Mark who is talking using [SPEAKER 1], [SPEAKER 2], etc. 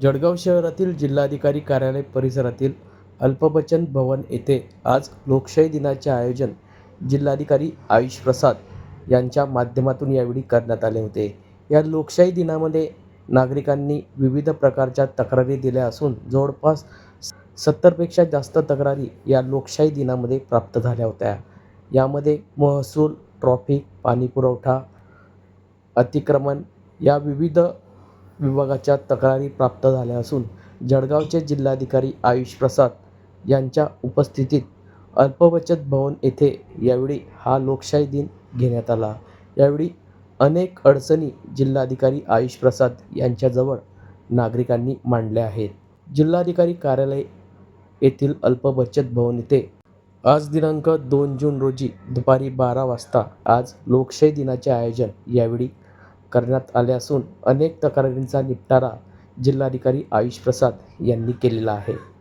[SPEAKER 1] जळगाव शहरातील जिल्हाधिकारी कार्यालय परिसरातील अल्पबचन भवन येथे आज लोकशाही दिनाचे आयोजन जिल्हाधिकारी आयुष प्रसाद यांच्या माध्यमातून यावेळी करण्यात आले होते. या लोकशाही दिनामध्ये नागरिकांनी विविध प्रकारच्या तक्रारी दिल्या असून जवळपास सत्तरपेक्षा जास्त तक्रारी या लोकशाही दिनामध्ये प्राप्त झाल्या होत्या. यामध्ये महसूल ट्रॉफिक पाणीपुरवठा अतिक्रमण या विविध विभागाच्या तक्रारी प्राप्त झाल्या असून जळगावचे जिल्हाधिकारी आयुष प्रसाद यांच्या उपस्थितीत अल्पबचत भवन येथे यावेळी हा लोकशाही दिन घेण्यात आला. यावेळी अनेक अडचणी जिल्हाधिकारी आयुष प्रसाद यांच्याजवळ नागरिकांनी मांडल्या आहेत. जिल्हाधिकारी कार्यालय येथील अल्पबचत भवन येथे आज दिनांक दोन जून रोजी दुपारी बारा वाजता आज लोकशाही दिनाचे आयोजन यावेळी करण्यात आले असून अनेक तक्रारींचा निपटारा जिल्हाधिकारी आयुष प्रसाद यांनी केलेला आहे.